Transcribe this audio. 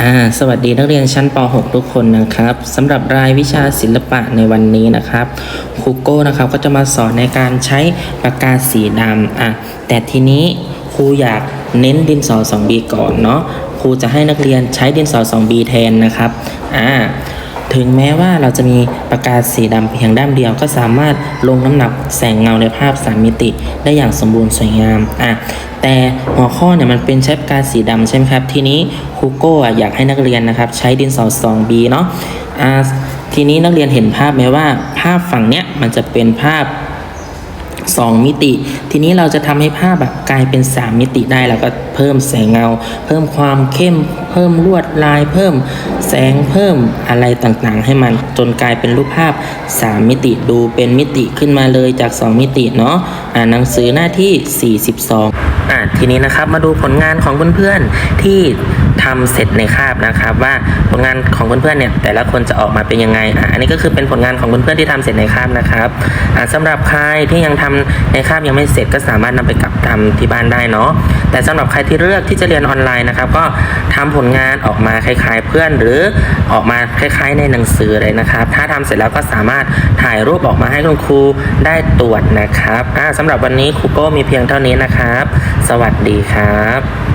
อ่าสวัสดีนักเรียนชั้นป .6 ทุกคนนะครับสำหรับรายวิชาศิลปะในวันนี้นะครับครูโก้นะครับก็จะมาสอนในการใช้ปากกาสีดำอะแต่ทีนี้ครูอยากเน้นดินสอ 2B ก่อนเนาะครูจะให้นักเรียนใช้ดินสอ 2B แทนนะครับอ่า ถึงแม้ว่าเราจะมีปากกาสีดำเพียงด้ามเดียวก็สามารถลงน้ำหนักแสงเงาในภาพสามมิติได้อย่างสมบูรณ์สวยงามอะแต่หัวข้อเนี่ยมันเป็นใช้ปากกาสีดำใช่ไหมครับ ทีนี้ครูโก้อะอยากให้นักเรียนนะครับ ใช้ดินสอสอง B เนาะอ่าทีนี้นักเรียนเห็นภาพไหมว่า ภาพฝั่งเนี้ยมันจะเป็นภาพ 2 มิติ ทีนี้เราจะทำให้ภาพแบบกลายเป็น 3 มิติได้แล้วก็เพิ่มแสงเงา เพิ่มความเข้ม เพิ่มลวดลาย เพิ่มแสงเพิ่มอะไรต่างๆ ให้มันจนกลายเป็นรูปภาพ 3 มิติดูเป็นมิติขึ้นมาเลยจาก 2 มิติเนาะอ่านหนังสือหน้าที่ 42อะทีนี้นะครับมาดูผลงานของเพื่อนๆที่ทำเสร็จในคาบนะครับว่าผลงานของเพื่อนๆเนี่ยแต่ละคนจะออกมาเป็นยังไงอะอันนี้ก็คือเป็นผลงานของเพื่อนๆที่ทำเสร็จในคาบนะครับอะสำหรับใครที่ยังทำในคาบยังไม่เสร็จก็สามารถนำไปกลับทำที่บ้านได้เนาะแต่สำหรับใครที่เลือกที่จะเรียนออนไลน์นะครับ ก็ทำผลงานออกมาคล้าย ๆ เพื่อนหรือออกมาคล้าย ๆ ในหนังสือเลยนะครับ ถ้าทำเสร็จแล้วก็สามารถถ่ายรูปออกมาให้คุณครูได้ตรวจนะครับอะสำหรับวันนี้ครูโก้มีเพียงเท่านี้นะครับ สวัสดีครับ